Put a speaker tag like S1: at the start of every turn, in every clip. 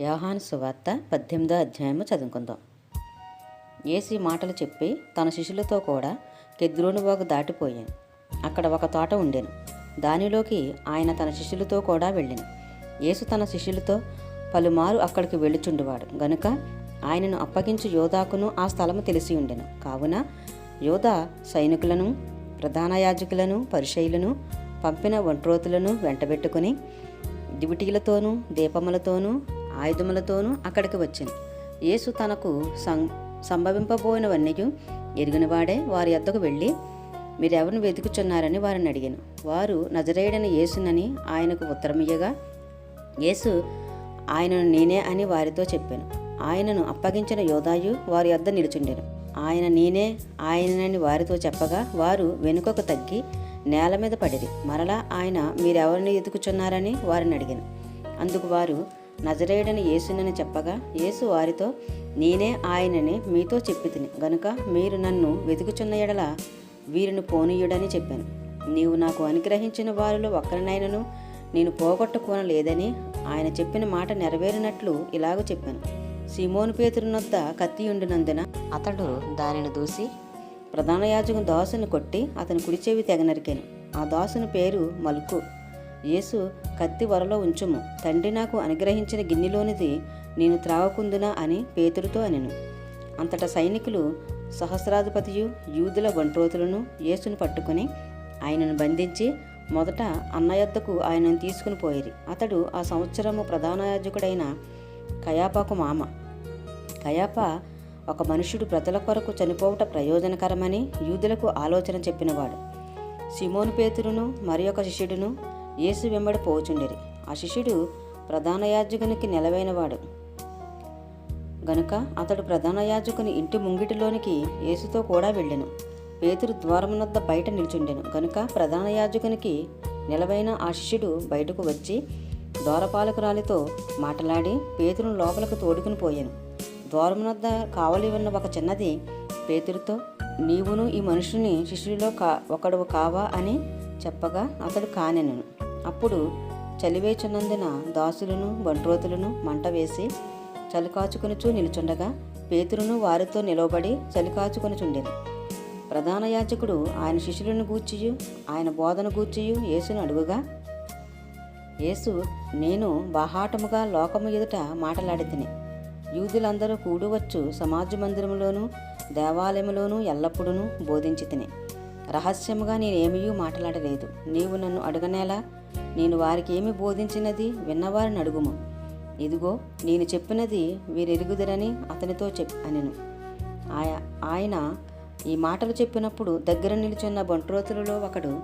S1: యోహాను సువార్త పద్దెనిమిదో అధ్యాయము చదువుకుందాం. ఏసి మాటలు చెప్పి తన శిష్యులతో కూడా కెద్రోనువాగు దాటిపోయాను. అక్కడ ఒక తోట ఉండెను. దానిలోకి ఆయన తన శిష్యులతో కూడా వెళ్ళాను. యేసు తన శిష్యులతో పలుమారు అక్కడికి వెళ్ళుచుండువాడు. గనుక ఆయనను అప్పగించు యోధాకును ఆ స్థలము తెలిసి ఉండెను. కావున యోధ సైనికులను ప్రధాన యాజకులను పరిశైలను పంపిన ఒంట్రోతులను వెంటబెట్టుకుని దివిటీలతోనూ దీపములతోనూ ఆయుధములతోనూ అక్కడికి వచ్చాను యేసు తనకు సం సంభవింపబోయినవన్నీ ఎరిగినవాడే వారి యొద్దకు వెళ్ళి మీరెవరిని వెతుకుచున్నారని వారిని అడిగాను. వారు నజరేయుడని యేసునని ఆయనకు ఉత్తరమియ్యగా యేసు ఆయనను నేనే అని వారితో చెప్పాను. ఆయనను అప్పగించిన యోధాయు వారి యొద్ద నిలుచుండెను. ఆయన నేనే ఆయనని వారితో చెప్పగా వారు వెనుకకు తగ్గి నేల మీద పడిరి. మరలా ఆయన మీరెవరిని ఎదుకుచున్నారని వారిని అడిగాను. అందుకు వారు నజరేయుడని యేసునని చెప్పగా యేసు వారితో నేనే ఆయనని మీతో చెప్పి తిని గనుక మీరు నన్ను వెతుకుచున్న ఎడల వీరిని పోనీయుడని చెప్పాను. నీవు నాకు అనుగ్రహించిన వారిలో ఒక్కరినైనను నేను పోగొట్టుకోనలేదని ఆయన చెప్పిన మాట నెరవేరినట్లు ఇలాగ చెప్పాను. సిమోను పేతురునొద్ద కత్తి ఉండినందున అతడు దానిని దూసి ప్రధాన యాజకుని దోసను కొట్టి అతని కుడి చెవి తెగ నరికాను. ఆ దాసుని పేరు మల్కు. యేసు కత్తి వరలో ఉంచుము. తండ్రి నాకు అనుగ్రహించిన గిన్నెలోనిది నేను త్రావకుందునా అని పేతుడితో అనెను. అంతటా సైనికులు సహస్రాధిపతియు యూదుల ఒంట్రోతులను యేసును పట్టుకుని ఆయనను బంధించి మొదట అన్నయద్దకు ఆయనను తీసుకుని పోయిరి. అతడు ఆ సంవత్సరము ప్రధాన యాజకుడైన కయాపాకు మామ. కయాప ఒక మనుషుడు ప్రజల కొరకు చనిపోవట ప్రయోజనకరమని యూదులకు ఆలోచన చెప్పినవాడు. సిమోను పేతురును మరి ఒక శిష్యుడును యేసు వెంబడి పోచుండిరి ఆ శిష్యుడు ప్రధాన యాజకునికి నిలవైనవాడు. గనుక అతడు ప్రధాన యాజకుని ఇంటి ముంగిటిలోనికి యేసుతో కూడా వెళ్ళెను. పేతురు ద్వారమునద్ద బయట నిల్చుండెను. గనుక ప్రధాన యాజకునికి నిలవైన ఆ శిష్యుడు బయటకు వచ్చి ద్వారపాలకురాలితో మాట్లాడి పేతురును లోపలకు తోడుకుని పోయాను. ద్వారమునద్ద కావలి ఉన్న ఒక చిన్నది పేతురుతో నీవును ఈ మనుషుని శిష్యుడిలో కా ఒకడు కావా అని చెప్పగా అతడు కానెను. అప్పుడు చలివేచున్నందున దాసులను బంట్రోతులను మంట వేసి చలికాచుకొనుచూ నిలుచుండగా పేతురును వారితో నిలవబడి చలికాచుకొనుచుండెను. ప్రధాన యాజకుడు ఆయన శిష్యులను గూర్చియు ఆయన బోధన గూర్చియు యేసును అడుగుగా యేసు నేను బాహాటముగా లోకము ఎదుట మాటలాడితిని. యూదులందరూ కూడువచ్చు సమాజ మందిరంలోనూ దేవాలయంలోనూ ఎల్లప్పుడూ బోధించి తినే రహస్యముగా నేనేమీ మాట్లాడలేదు. నీవు నన్ను అడగనేలా? నేను వారికి ఏమి బోధించినది విన్నవారిని అడుగుము. ఇదిగో నేను చెప్పినది వీరెరుగుదరని అతనితో చెప్ అనెను. ఆయా ఆయన ఈ మాటలు చెప్పినప్పుడు దగ్గర నిలుచున్న బంట్రోతులలో ఒకడు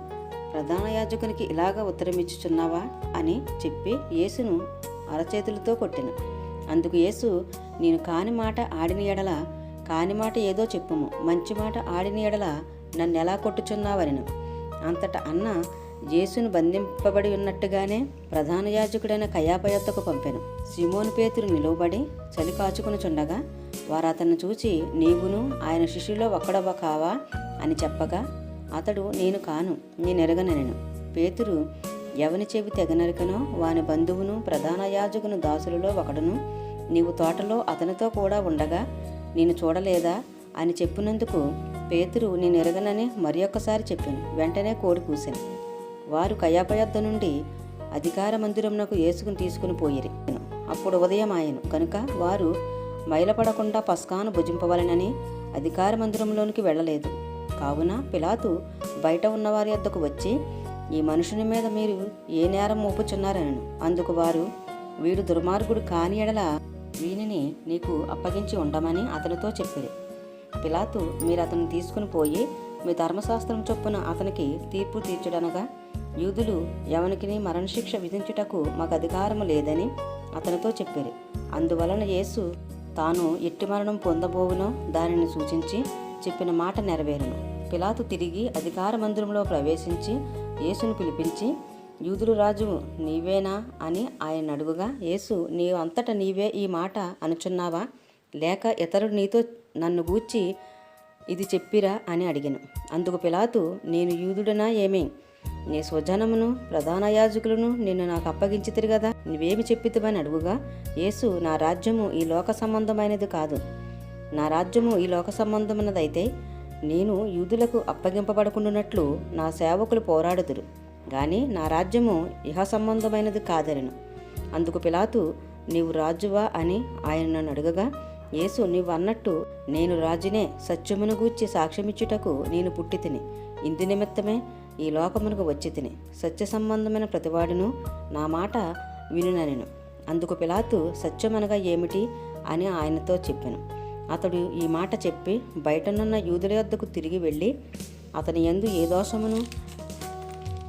S1: ప్రధాన యాజకునికి ఇలాగ ఉత్తరమిచ్చుచున్నావా? అని చెప్పి యేసును అరచేతులతో కొట్టిన. అందుకు యేసు నేను కాని మాట ఆడిన ఎడల కాని మాట ఏదో చెప్పుము. మంచి మాట ఆడిన ఎడల నన్ను ఎలా కొట్టుచున్నావనెను అంతట అన్న యేసును బంధింపబడి ఉన్నట్టుగానే ప్రధాన యాజకుడైన కయాపయత్తకు పంపాను. పంపెను సిమోను పేతురు నిలువబడి చలి కాచుకునిచుండగా వారు అతన్ని చూచి నీవును ఆయన శిష్యులో ఒక్కడవ కావా అని చెప్పగా అతడు నేను కాను నేనెరగనెను పేతురు ఎవని చెవి తెగనరికనో వాని బంధువును ప్రధాన యాజకును దాసులలో ఒకడును నీవు తోటలో అతనితో కూడా ఉండగా నేను చూడలేదా అని చెప్పినందుకు పేతురు నేను ఎరగనని మరి ఒక్కసారి చెప్పాను. వెంటనే కోడి కూశాను వారు కయాపయద్ద నుండి అధికార మందిరమునకు ఏసుకుని తీసుకుని పోయిరి. అప్పుడు ఉదయం ఆయను. కనుక వారు మైలపడకుండా పస్కాను భుజింపవలనని అధికార మందిరంలోనికి వెళ్ళలేదు. కావున పిలాతు బయట ఉన్నవారి వద్దకు వచ్చి ఈ మనుషుని మీద మీరు ఏ నేరం మోపుచున్నారనను. అందుకు వారు వీడు దుర్మార్గుడు కాని ఎడల వీనిని నీకు అప్పగించి ఉండమని అతనితో చెప్పిరి. పిలాతు మీరు అతను తీసుకుని పోయి మీ ధర్మశాస్త్రం చొప్పున అతనికి తీర్పు తీర్చడనగా యూదులు ఎవనికి మరణశిక్ష విధించుటకు మాకు అధికారము లేదని అతనితో చెప్పారు. అందువలన యేసు తాను ఎట్టి మరణం పొందబోవునో దానిని సూచించి చెప్పిన మాట నెరవేరును. పిలాతు తిరిగి అధికార మందిరంలో ప్రవేశించి యేసును పిలిపించి యూదులు రాజు నీవేనా అని ఆయన అడుగుగా యేసు నీ అంతటా నీవే ఈ మాట అనుచున్నావా? లేక ఇతరుడు నీతో నన్ను గూర్చి ఇది చెప్పిరా అని అడిగాను. అందుకు పిలాతు నేను యూదుడనా ఏమే? నీ స్వజనమును ప్రధాన యాజకులను నిన్ను నాకు అప్పగించితిరు కదా నువ్వేమి చెప్పితివని అడుగుగా యేసు నా రాజ్యము ఈ లోక సంబంధమైనది కాదు. నా రాజ్యము ఈ లోక సంబంధమైనదైతే నేను యూదులకు అప్పగింపబడకుండానట్లు నా సేవకులు పోరాడుదురు. గాని నా రాజ్యము ఇహ సంబంధమైనది కాదనను. అందుకు పిలాతు నీవు రాజువా అని ఆయన నన్ను అడగగా యేసు నీవన్నట్టు నేను రాజునే సత్యమును గూర్చి సాక్ష్యమిచ్చుటకు నేను పుట్టి తిని ఇందు నిమిత్తమే ఈ లోకమునకు వచ్చి తిని సత్య సంబంధమైన ప్రతివాడును నా మాట వినుననెను. అందుకు పిలాతు సత్యమనగా ఏమిటి అని ఆయనతో చెప్పాను. అతడు ఈ మాట చెప్పి బయటనున్న యూదుల యొద్దకు తిరిగి వెళ్ళి అతని ఎందు ఏ దోషమును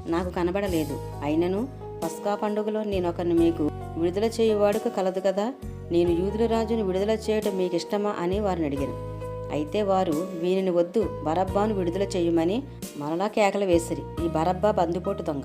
S1: నాకు కనబడలేదు. అయినను పస్కా పండుగలో నేను ఒకరిని మీకు విడుదల చేయువాడుకు కలదు కదా? నేను యూదుల రాజును విడుదల చేయటం మీకు ఇష్టమా అని వారిని అడిగాను. అయితే వారు వీనిని వద్దు బరబ్బాను విడుదల చేయమని మరలా కేకలు వేసిరి. ఈ బరబ్బా బందిపోటు దొంగ.